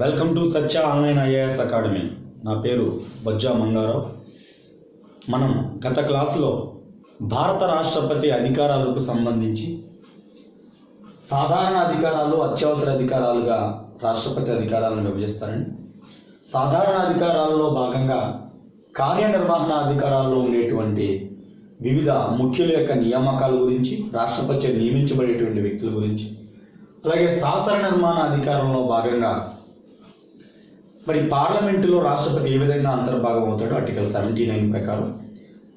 Welcome to Satya online IAS academy. నా పేరు బజ్జా మంగారావు. మనం గత క్లాసులో భారత రాష్ట్రపతి అధికారాలకు సంబంధించి సాధారణ అధికారాలు అత్యవసర అధికారాలుగా రాష్ట్రపతి అధికారాలను విభజిస్తారండి. సాధారణ అధికారాల్లో భాగంగా కార్యనిర్వహణ అధికారాల్లో ఉండేటువంటి వివిధ ముఖ్యుల యొక్క నియామకాల గురించి రాష్ట్రపతి నియమించబడేటువంటి వ్యక్తుల గురించి అలాగే శాసన నిర్మాణ అధికారంలో భాగంగా మరి పార్లమెంటులో రాష్ట్రపతి ఏ విధంగా అంతర్భాగం అవుతాడో ఆర్టికల్ సెవెంటీ నైన్ ప్రకారం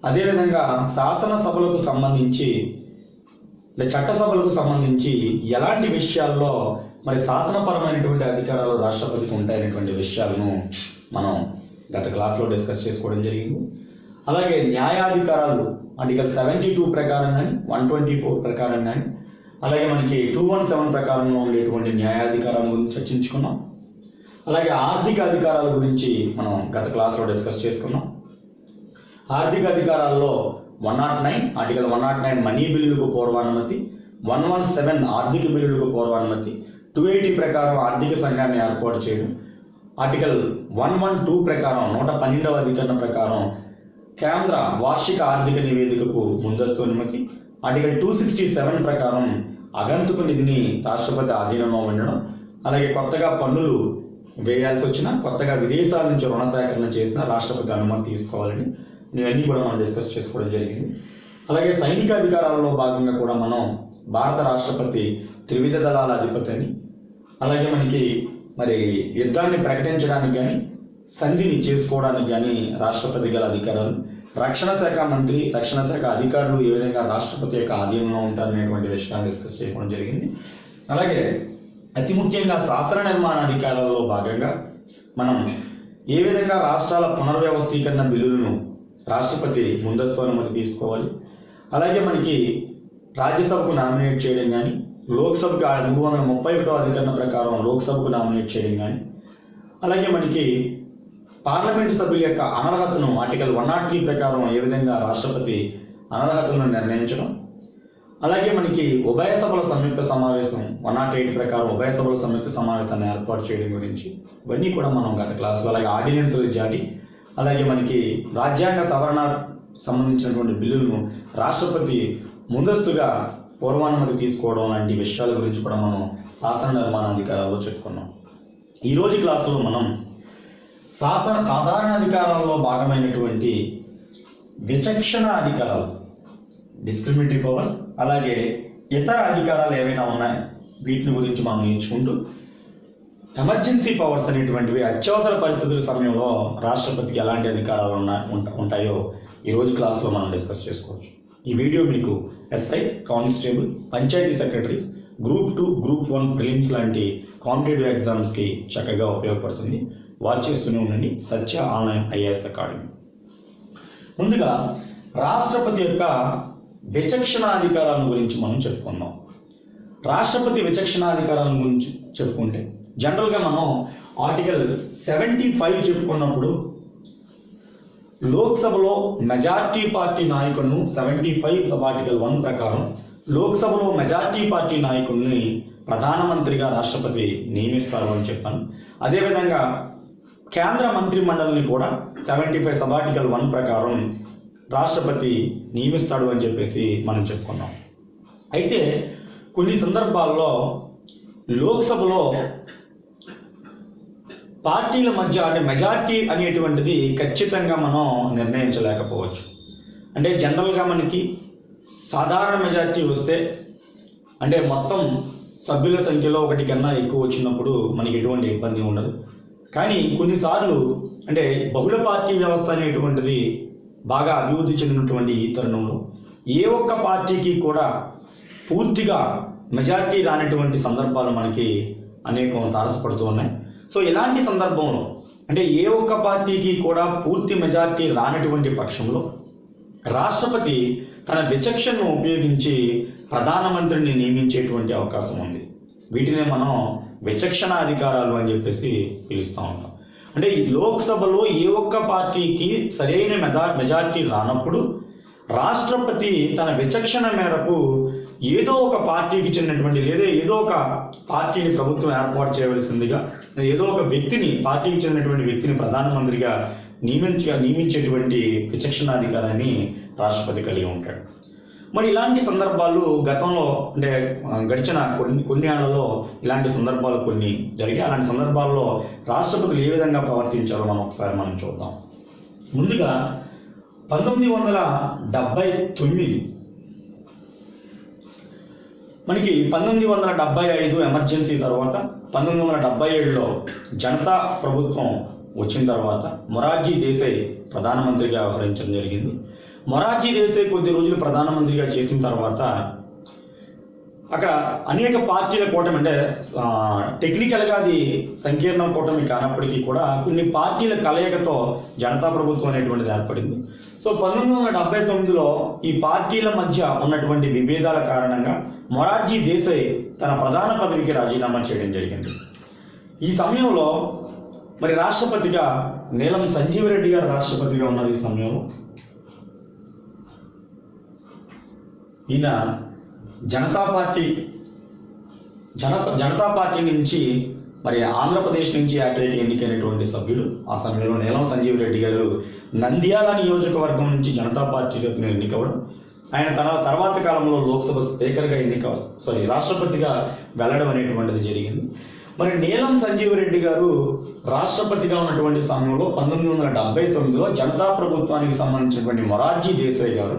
అదేవిధంగా శాసనసభలకు సంబంధించి చట్టసభలకు సంబంధించి ఎలాంటి విషయాల్లో మరి శాసనపరమైనటువంటి అధికారాలు రాష్ట్రపతికి ఉంటాయనేటువంటి విషయాలను మనం గత క్లాస్లో డిస్కస్ చేసుకోవడం జరిగింది. అలాగే న్యాయాధికారాలు ఆర్టికల్ సెవెంటీ టూ ప్రకారం కానీ వన్ ట్వంటీ ఫోర్ ప్రకారం కానీ అలాగే మనకి టూ వన్ సెవెన్ ప్రకారంలో ఉండేటువంటి న్యాయాధికారాల గురించి చర్చించుకున్నాం. అలాగే ఆర్థిక అధికారాల గురించి మనం గత క్లాస్లో డిస్కస్ చేసుకున్నాం. ఆర్థిక అధికారాల్లో one not nine article one not nine money బిల్లులకు పూర్వానుమతి వన్ వన్ సెవెన్ ఆర్థిక బిల్లులకు పూర్వానుమతి టూ ఎయిటీ ప్రకారం ఆర్థిక సంఘాన్ని ఏర్పాటు చేయడం ఆర్టికల్ వన్ వన్ టూ ప్రకారం నూట పన్నెండవ అధికరణ ప్రకారం కేంద్ర వార్షిక ఆర్థిక నివేదికకు ముందస్తు అనుమతి ఆర్టికల్ టూ సిక్స్టీ సెవెన్ ప్రకారం అగంతుకు నిధిని రాష్ట్రపతి ఆధీనంలో ఉండడం అలాగే కొత్తగా పన్నులు వేయాల్సి వచ్చినా కొత్తగా విదేశాల నుంచి రుణ సేకరణ చేసిన రాష్ట్రపతి అనుమతి తీసుకోవాలని ఇవన్నీ కూడా మనం డిస్కస్ చేసుకోవడం జరిగింది. అలాగే సైనిక అధికారాలలో భాగంగా కూడా మనం భారత రాష్ట్రపతి త్రివిధ దళాల అధిపతి అని అలాగే మనకి మరి యుద్ధాన్ని ప్రకటించడానికి కానీ సంధిని చేసుకోవడానికి కానీ రాష్ట్రపతి గల అధికారాలు. రక్షణ శాఖ మంత్రి రక్షణ శాఖ అధికారులు ఏ విధంగా రాష్ట్రపతి యొక్క ఆధీనంలో ఉంటారనేటువంటి విషయాన్ని డిస్కస్ చేయడం జరిగింది. అలాగే అతి ముఖ్యంగా శాసన నిర్మాణ అధికారాలలో భాగంగా మనం ఏ విధంగా రాష్ట్రాల పునర్వ్యవస్థీకరణ బిల్లులను రాష్ట్రపతి ముందస్తు అనుమతి తీసుకోవాలి? అలాగే మనకి రాజ్యసభకు నామినేట్ చేయడం కానీ లోక్సభకు ఆ మూడు వందల ముప్పై ఒకటో అధికరణ ప్రకారం లోక్సభకు నామినేట్ చేయడం కానీ అలాగే మనకి పార్లమెంటు సభ్యుల యొక్క అనర్హతను ఆర్టికల్ వన్ నాట్ త్రీ ప్రకారం ఏ విధంగా రాష్ట్రపతి అనర్హతలను నిర్ణయించడం అలాగే మనకి ఉభయ సభల సంయుక్త సమావేశం వన్ నాట్ ఎయిట్ ప్రకారం ఉభయ సభల సంయుక్త సమావేశాన్ని ఏర్పాటు చేయడం గురించి ఇవన్నీ కూడా మనం గత క్లాస్లో అలాగే ఆర్డినెన్సులు జారీ అలాగే మనకి రాజ్యాంగ సవరణ సంబంధించినటువంటి బిల్లులను రాష్ట్రపతి ముందస్తుగా పూర్వానుమతి తీసుకోవడం లాంటి విషయాల గురించి కూడా మనం శాసన నిర్మాణాధికారాల్లో చెప్పుకున్నాం. ఈరోజు క్లాసులో మనం శాసన సాధారణ అధికారాల్లో భాగమైనటువంటి విచక్షణ అధికారాలు డిస్క్రిమినేటరీ పవర్స్ అలాగే ఇతర అధికారాలు ఏవైనా ఉన్నాయి? వీటిని గురించి మనం నేర్చుకుంటూ ఎమర్జెన్సీ పవర్స్ అనేటువంటివి అత్యవసర పరిస్థితుల సమయంలో రాష్ట్రపతికి ఎలాంటి అధికారాలు ఉన్నాయి ఉంటాయో ఈరోజు క్లాస్లో మనం డిస్కస్ చేసుకోవచ్చు. ఈ వీడియో మీకు SI constable panchayati secretaries group two group one prelims competitive competitive ఎగ్జామ్స్కి చక్కగా ఉపయోగపడుతుంది. వాచ్ చేస్తూనే ఉండండి. Satya online IAS academy. ముందుగా రాష్ట్రపతి యొక్క విచక్షణాధికారాలను గురించి మనం చెప్పుకుందాం రాష్ట్రపతి విచక్షణాధికారాల గురించి చెప్పుకుంటే జనరల్గా మనం ఆర్టికల్ సెవెంటీ ఫైవ్ చెప్పుకున్నప్పుడు లోక్సభలో మెజార్టీ పార్టీ నాయకులను seventy five sub article one ప్రకారం లోక్సభలో మెజార్టీ పార్టీ నాయకుల్ని ప్రధానమంత్రిగా రాష్ట్రపతి నియమిస్తారు అని చెప్పాను. అదేవిధంగా కేంద్ర మంత్రి మండలిని కూడా seventy five sub article one ప్రకారం రాష్ట్రపతి నియమిస్తాడు అని చెప్పేసి మనం చెప్పుకున్నాం. అయితే కొన్ని సందర్భాల్లో లోక్సభలో పార్టీల మధ్య అంటే మెజార్టీ అనేటువంటిది ఖచ్చితంగా మనం నిర్ణయించలేకపోవచ్చు. అంటే జనరల్గా మనకి సాధారణ మెజార్టీ వస్తే అంటే మొత్తం సభ్యుల సంఖ్యలో ఒకటి కన్నా ఎక్కువ వచ్చినప్పుడు మనకి ఎటువంటి ఇబ్బంది ఉండదు. కానీ కొన్నిసార్లు అంటే బహుళ పార్టీ వ్యవస్థ అనేటువంటిది బాగా అభివృద్ధి చెందినటువంటి ఈ తరుణంలో ఏ ఒక్క పార్టీకి కూడా పూర్తిగా మెజార్టీ రానటువంటి సందర్భాలు మనకి అనేకం తారసపడుతూ ఉన్నాయి. సో ఇలాంటి సందర్భంలో? అంటే ఏ ఒక్క పార్టీకి కూడా పూర్తి మెజార్టీ రానటువంటి పక్షంలో రాష్ట్రపతి తన విచక్షణను ఉపయోగించి ప్రధానమంత్రిని నియమించేటువంటి అవకాశం ఉంది. వీటినే మనం విచక్షణ అధికారాలు అని చెప్పేసి పిలుస్తూ ఉంటాం. అంటే లోక్సభలో ఏ ఒక్క పార్టీకి సరైన మెజా మెజార్టీ రానప్పుడు రాష్ట్రపతి తన విచక్షణ మేరకు ఏదో ఒక పార్టీకి చెందినటువంటి లేదా ఏదో ఒక పార్టీని ప్రభుత్వం ఏర్పాటు చేయవలసిందిగా ఏదో ఒక వ్యక్తిని పార్టీకి చెందినటువంటి వ్యక్తిని ప్రధానమంత్రిగా నియమించ నియమించేటువంటి విచక్షణాధికారాన్ని రాష్ట్రపతి కలిగి ఉంటాడు. మరి ఇలాంటి సందర్భాలు గతంలో అంటే గడిచిన కొన్ని కొన్ని ఏళ్ళలో ఇలాంటి సందర్భాలు కొన్ని జరిగాయి. అలాంటి సందర్భాల్లో రాష్ట్రపతులు ఏ విధంగా ప్రవర్తించారో మనం ఒకసారి మనం చూద్దాం. ముందుగా పంతొమ్మిది వందల డెబ్బై తొమ్మిది మనకి పంతొమ్మిది వందల డెబ్బై ఐదు ఎమర్జెన్సీ తర్వాత పంతొమ్మిది వందల డెబ్బై ఏడులో జనతా ప్రభుత్వం వచ్చిన తర్వాత మొరార్జీ దేశాయ్ ప్రధానమంత్రిగా వ్యవహరించడం జరిగింది. మొరార్జీ దేశాయ్ కొద్ది రోజులు ప్రధానమంత్రిగా చేసిన తర్వాత అక్కడ అనేక పార్టీల కూటమి అంటే టెక్నికల్గా అది సంకీర్ణ కూటమి కానప్పటికీ కూడా కొన్ని పార్టీల కలయికతో జనతా ప్రభుత్వం అనేటువంటిది ఏర్పడింది. సో పంతొమ్మిది వందల డెబ్బై తొమ్మిదిలో ఈ పార్టీల మధ్య ఉన్నటువంటి విభేదాల కారణంగా మొరార్జీ దేశాయ్ తన ప్రధాన పదవికి రాజీనామా చేయడం జరిగింది. ఈ సమయంలో మరి రాష్ట్రపతిగా నీలం సంజీవరెడ్డి గారు రాష్ట్రపతిగా ఉన్నారు ఈ సమయంలో. ఈయన జనతా పార్టీ జన జనతా పార్టీ నుంచి మరి ఆంధ్రప్రదేశ్ నుంచి ఏకైక ఎన్నికైనటువంటి సభ్యులు ఆ సమయంలో నీలం సంజీవ్ రెడ్డి గారు నంద్యాల నియోజకవర్గం నుంచి జనతా పార్టీ తరఫున ఎన్నికవడం ఆయన తన తర్వాత కాలంలో లోక్సభ స్పీకర్గా ఎన్నిక సారీ రాష్ట్రపతిగా వెళ్ళడం అనేటువంటిది జరిగింది. మరి నీలం సంజీవ్ రెడ్డి గారు రాష్ట్రపతిగా ఉన్నటువంటి సమయంలో పంతొమ్మిది వందల డెబ్బై తొమ్మిదిలో జనతా ప్రభుత్వానికి సంబంధించినటువంటి మొరార్జీ దేశాయ్ గారు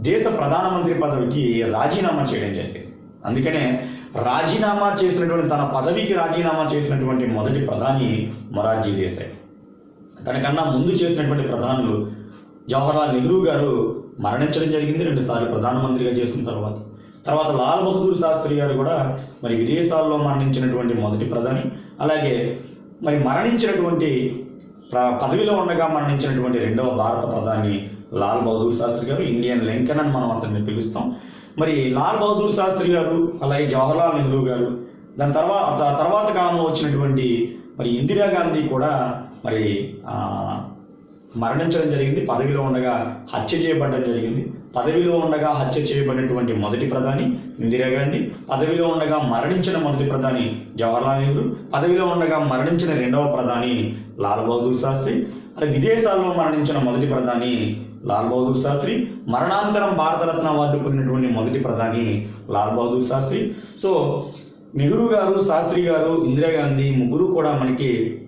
దేశ ప్రధానమంత్రి పదవికి రాజీనామా చేయడం జరిగింది. అందుకనే రాజీనామా చేసినటువంటి తన పదవికి రాజీనామా చేసినటువంటి మొదటి ప్రధాని మొరార్జీ దేశాయ్. తనకన్నా ముందు చేసినటువంటి ప్రధానులు జవహర్లాల్ నెహ్రూ గారు మరణించడం జరిగింది రెండుసార్లు ప్రధానమంత్రిగా చేసిన తర్వాత. తర్వాత లాల్ బహదూర్ శాస్త్రి గారు కూడా మరి విదేశాల్లో మరణించినటువంటి మొదటి ప్రధాని. అలాగే మరి మరణించినటువంటి ప్ర- పదవిలో ఉండగా మరణించినటువంటి రెండవ భారత ప్రధాని లాల్ బహదూర్ శాస్త్రి గారు ఇండియన్ లింకన్ అని మనం అతన్ని పిలుస్తాం. మరి లాల్ బహదూర్ శాస్త్రి గారు అలాగే జవహర్లాల్ నెహ్రూ గారు దాని తర్వాత తర్వాత కాలంలో వచ్చినటువంటి మరి ఇందిరాగాంధీ కూడా మరి మరణించడం జరిగింది పదవిలో ఉండగా హత్య చేయబడడం జరిగింది. పదవిలో ఉండగా హత్య చేయబడినటువంటి మొదటి ప్రధాని ఇందిరాగాంధీ పదవిలో ఉండగా మరణించిన మొదటి ప్రధాని జవహర్లాల్ నెహ్రూ పదవిలో ఉండగా మరణించిన రెండవ ప్రధాని లాల్ బహదూర్ శాస్త్రి అది విదేశాల్లో మరణించిన మొదటి ప్రధాని లాల్ బహదూర్ శాస్త్రి మరణాంతరం భారతరత్న అవార్డు పొందినటువంటి మొదటి ప్రధాని లాల్ బహదూర్ శాస్త్రి. సో నెహ్రూ గారు శాస్త్రి గారు ఇందిరాగాంధీ ముగ్గురు కూడా మనకి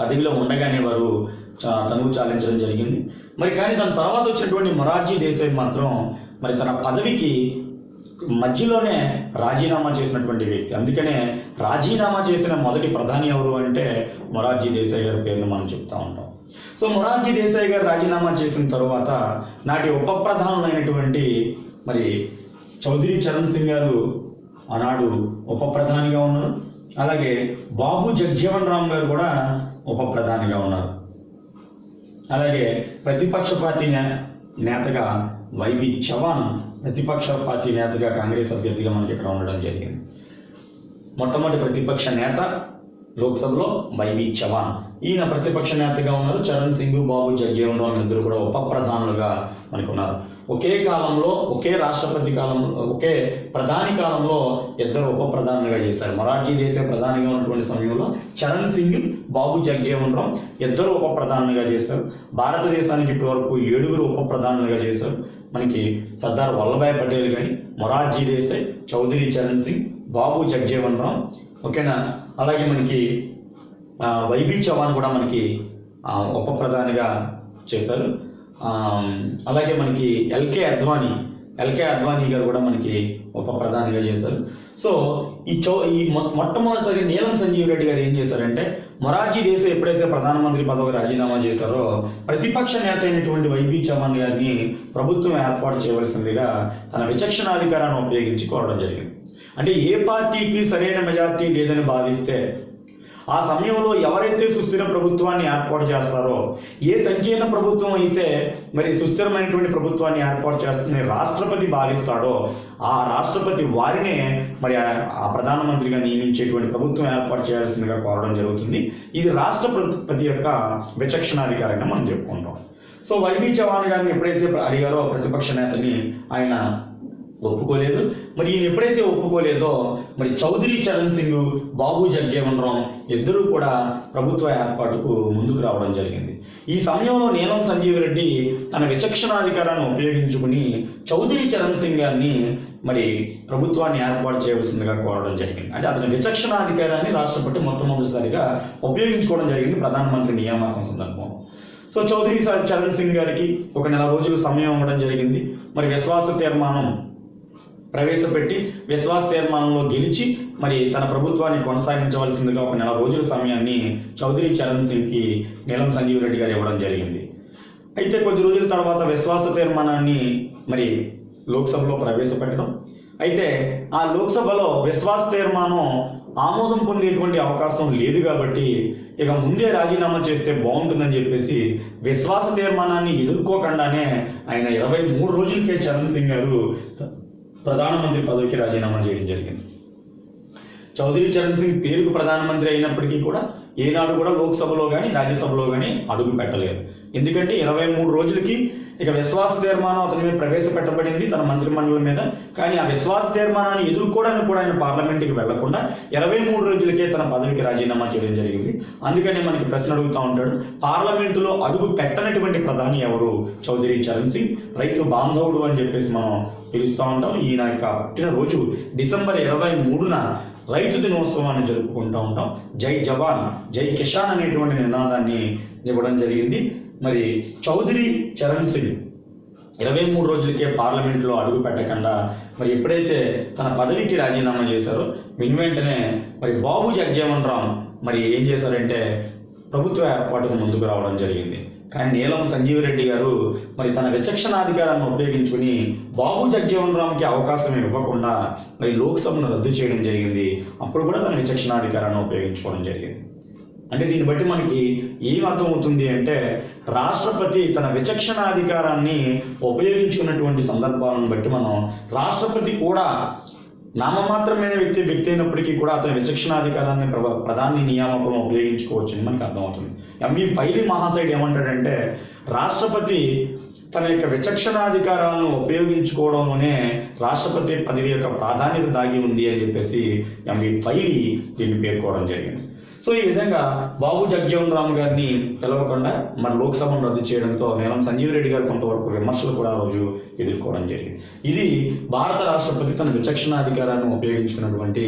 పదవిలో ఉండగానే వారు చా- తనువు చాలించడం జరిగింది. మరి కానీ తన తర్వాత వచ్చినటువంటి మొరార్జీ దేశాయ్ మాత్రం మరి తన పదవికి మధ్యలోనే రాజీనామా చేసినటువంటి వ్యక్తి. అందుకనే రాజీనామా చేసిన మొదటి ప్రధాని ఎవరు అంటే మొరార్జీ దేశాయ్ గారి పేరును మనం చెప్తా ఉంటాం. సో మొరార్జీ దేశాయ్ గారు రాజీనామా చేసిన తర్వాత నాటి ఉప ప్రధానులైనటువంటి మరి చౌదరి చరణ్ సింగ్ గారు ఆనాడు ఉప ప్రధానిగా ఉన్నారు. అలాగే బాబు జగ్జీవన్ రామ్ గారు కూడా ఉప ప్రధానిగా ఉన్నారు. అలాగే ప్రతిపక్ష పార్టీ నే- నేతగా వైవి చవాన్ ప్రతిపక్ష పార్టీ నేతగా కాంగ్రెస్ అభ్యర్థిగా మనకి ఇక్కడ ఉండడం జరిగింది. మొట్టమొదటి ప్రతిపక్ష నేత లోక్సభలో వైవి చవాన్. ఈయన ప్రతిపక్ష నేతగా ఉన్నారు. చరణ్ సింగ్ బాబు జగ్జీవన్ రామ్ ఇద్దరు కూడా ఉప ప్రధానులుగా మనకు ఉన్నారు ఒకే కాలంలో ఒకే రాష్ట్రపతి కాలంలో ఒకే ప్రధాని కాలంలో ఇద్దరు ఉప ప్రధానులుగా చేశారు. మొరార్జీ దేశ ప్రధానిగా ఉన్నటువంటి సమయంలో చరణ్ సింగ్ బాబు జగ్జీవన్ రామ్ ఇద్దరు ఉప ప్రధానులుగా చేశారు. భారతదేశానికి ఇప్పటివరకు ఏడుగురు ఉప ప్రధానులుగా చేశారు. మనకి సర్దార్ వల్లభాయ్ పటేల్ కానీ మొరార్జీ దేశాయ్ చౌదరి చరణ్ సింగ్ బాబు జగ్జీవన్ రామ్ ఓకేనా? అలాగే మనకి వైబీ చవాన్ కూడా మనకి ఉప ప్రధానిగా చేశారు. అలాగే మనకి ఎల్కే అద్వానీ ఎల్కే అద్వానీ గారు కూడా మనకి ఉప ప్రధానిగా చేశారు. సో ఈ చో ఈ మొ- మొట్టమొదటిసారి నీలం సంజీవ్ రెడ్డి గారు ఏం చేశారంటే మొరార్జీ దేశం ఎప్పుడైతే ప్రధానమంత్రి పదవికి రాజీనామా చేశారో ప్రతిపక్ష నేత అయినటువంటి వైబీ చమన్ గారిని ప్రభుత్వం ఏర్పాటు చేయవలసిందిగా తన విచక్షణాధికారాన్ని ఉపయోగించి కోరడం జరిగింది. అంటే ఏ పార్టీకి సరైన మెజార్టీ లేదని భావిస్తే ఆ సమయంలో ఎవరైతే సుస్థిర ప్రభుత్వాన్ని ఏర్పాటు చేస్తారో ఏ సంకీర్ణ ప్రభుత్వం అయితే మరి సుస్థిరమైనటువంటి ప్రభుత్వాన్ని ఏర్పాటు చేస్తుందని రాష్ట్రపతి భావిస్తాడో ఆ రాష్ట్రపతి వారినే మరి ఆ- ప్రధానమంత్రిగా నియమించేటువంటి ప్రభుత్వం ఏర్పాటు చేయాల్సిందిగా కోరడం జరుగుతుంది. ఇది రాష్ట్రపతి యొక్క విచక్షణాధికారంగా మనం చెప్పుకుంటాం. సో వైవి చవాన్ గారిని ఎప్పుడైతే అడిగారో ప్రతిపక్ష నేతని ఆయన ఒప్పుకోలేదు. మరి ఈయన ఎప్పుడైతే ఒప్పుకోలేదో మరి చౌదరి చరణ్ సింగ్ బాబు జగ్జీవన్ రామ్ ఇద్దరూ కూడా ప్రభుత్వ ఏర్పాటుకు ముందుకు రావడం జరిగింది. ఈ సమయంలో నీలం సంజీవ్ రెడ్డి తన విచక్షణాధికారాన్ని ఉపయోగించుకుని చౌదరి చరణ్ సింగ్ గారిని మరి ప్రభుత్వాన్ని ఏర్పాటు చేయవలసిందిగా కోరడం జరిగింది. అంటే అతని విచక్షణాధికారాన్ని రాష్ట్రపతి మొట్టమొదటిసారిగా ఉపయోగించుకోవడం జరిగింది ప్రధానమంత్రి నియామకం సందర్భం సో చౌదరి చరణ్ సింగ్ గారికి ఒక నెల రోజులు సమయం ఇవ్వడం జరిగింది. మరి విశ్వాస తీర్మానం ప్రవేశపెట్టి విశ్వాస తీర్మానంలో గెలిచి మరి తన ప్రభుత్వాన్ని కొనసాగించవలసిందిగా ఒక నెల రోజుల సమయాన్ని చౌదరి చరణ్ సింగ్కి నీలం సంజీవ్ రెడ్డి గారు ఇవ్వడం జరిగింది. అయితే కొద్ది రోజుల తర్వాత విశ్వాస తీర్మానాన్ని మరి లోక్సభలో ప్రవేశపెట్టడం. అయితే ఆ లోక్సభలో విశ్వాస తీర్మానం ఆమోదం పొందేటువంటి అవకాశం లేదు కాబట్టి ఇక ముందే రాజీనామా చేస్తే బాగుంటుందని చెప్పేసి విశ్వాస తీర్మానాన్ని ఎదుర్కోకుండానే ఆయన ఇరవై మూడు రోజులకే చరణ్ సింగ్ గారు ప్రధానమంత్రి పదవికి రాజీనామా చేయడం జరిగింది. చౌదరి చరణ్ సింగ్ పేరుకు ప్రధానమంత్రి అయినప్పటికీ కూడా ఏనాడు కూడా లోక్సభలో కానీ రాజ్యసభలో కానీ అడుగు పెట్టలేదు. ఎందుకంటే ఇరవై మూడు రోజులకి ఇక విశ్వాస తీర్మానం అతని మీద ప్రవేశపెట్టబడింది తన మంత్రిమండలి మీద. కానీ ఆ విశ్వాస తీర్మానాన్ని ఎదుర్కోవడానికి కూడా ఆయన పార్లమెంట్కి వెళ్ళకుండా ఇరవై మూడు రోజులకే తన పదవికి రాజీనామా చేయడం జరిగింది. అందుకనే మనకి ప్రశ్న అడుగుతూ ఉంటాడు పార్లమెంటులో అడుగు పెట్టనటువంటి ప్రధాని ఎవరు? చౌదరి చరణ్ సింగ్. రైతు బాంధవుడు అని చెప్పేసి మనం పిలుస్తూ ఉంటాం. ఈయన యొక్క పుట్టినరోజు డిసెంబర్ ఇరవై మూడున రైతు దినోత్సవాన్ని జరుపుకుంటూ ఉంటాం. జై జవాన్. జై కిషాన్ అనేటువంటి నినాదాన్ని ఇవ్వడం జరిగింది. మరి చౌదరి చరణ్ సింగ్ ఇరవై మూడు రోజులకే పార్లమెంట్లో అడుగు పెట్టకుండా మరి ఎప్పుడైతే తన పదవికి రాజీనామా చేశారో మిన్ వెంటనే మరి బాబు జగ్జీవన్ రామ్ మరి ఏం చేశారంటే ప్రభుత్వ ఏర్పాటుకు ముందుకు రావడం జరిగింది. కానీ నీలం సంజీవ్ రెడ్డి గారు మరి తన విచక్షణాధికారాన్ని ఉపయోగించుకుని బాబు జగ్జీవన్ రామ్కి అవకాశం ఇవ్వకుండా మరి లోక్సభను రద్దు చేయడం జరిగింది. అప్పుడు కూడా తన విచక్షణాధికారాన్ని ఉపయోగించుకోవడం జరిగింది. అంటే దీన్ని బట్టి మనకి ఏం అర్థమవుతుంది అంటే రాష్ట్రపతి తన విచక్షణాధికారాన్ని ఉపయోగించుకున్నటువంటి సందర్భాలను బట్టి మనం రాష్ట్రపతి కూడా నామమాత్రమైన వ్యక్తి వ్యక్తి అయినప్పటికీ కూడా అతని విచక్షణాధికారాన్ని ప్ర ప్రధాని నియామకం ఉపయోగించుకోవచ్చని మనకు అర్థమవుతుంది. ఎంఈ ఫైలి మహాశైడ్ ఏమంటాడంటే రాష్ట్రపతి తన యొక్క విచక్షణాధికారాలను ఉపయోగించుకోవడంలోనే రాష్ట్రపతి పదవి యొక్క ప్రాధాన్యత దాగి ఉంది అని చెప్పేసి ఎంవి ఫైలి దీన్ని పేర్కోవడం జరిగింది. సో ఈ విధంగా బాబు జగ్జీవన్ రామ్ గారిని పిలవకుండా మన లోక్సభను రద్దు చేయడంతో నీలం సంజీవ్ రెడ్డి గారు కొంతవరకు విమర్శలు కూడా రోజు ఎదుర్కోవడం జరిగింది. ఇది భారత రాష్ట్రపతి తన విచక్షణాధికారాన్ని ఉపయోగించుకున్నటువంటి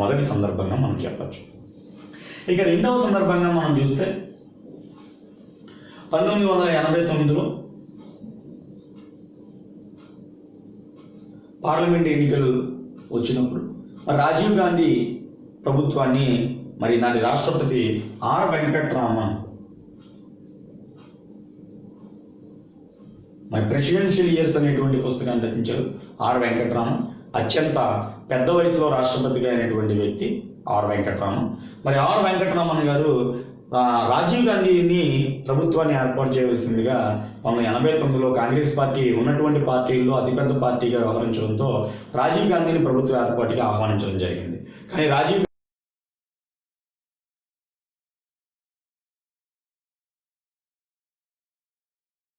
మొదటి సందర్భంగా మనం చెప్పచ్చు. ఇక రెండవ సందర్భంగా మనం చూస్తే పంతొమ్మిది వందల ఎనభై తొమ్మిదిలో పార్లమెంట్ ఎన్నికలు వచ్చినప్పుడు రాజీవ్ గాంధీ ప్రభుత్వాన్ని మరి నాటి రాష్ట్రపతి ఆర్ వెంకట్రామన్. మరి ప్రెసిడెన్షియల్ ఇయర్స్ అనేటువంటి పుస్తకాన్ని రచించారు ఆర్ వెంకట్రామన్. అత్యంత పెద్ద వయసులో రాష్ట్రపతిగా అయినటువంటి వ్యక్తి ఆర్ వెంకట్రామన్. మరి ఆర్ వెంకట్రామన్ గారు రాజీవ్ గాంధీని ప్రభుత్వాన్ని ఏర్పాటు చేయవలసిందిగా పంతొమ్మిది ఎనభై తొమ్మిదిలో కాంగ్రెస్ పార్టీ ఉన్నటువంటి పార్టీల్లో అతిపెద్ద పార్టీగా వ్యవహరించడంతో రాజీవ్ గాంధీని ప్రభుత్వ ఏర్పాటుకి ఆహ్వానించడం జరిగింది. కానీ రాజీవ్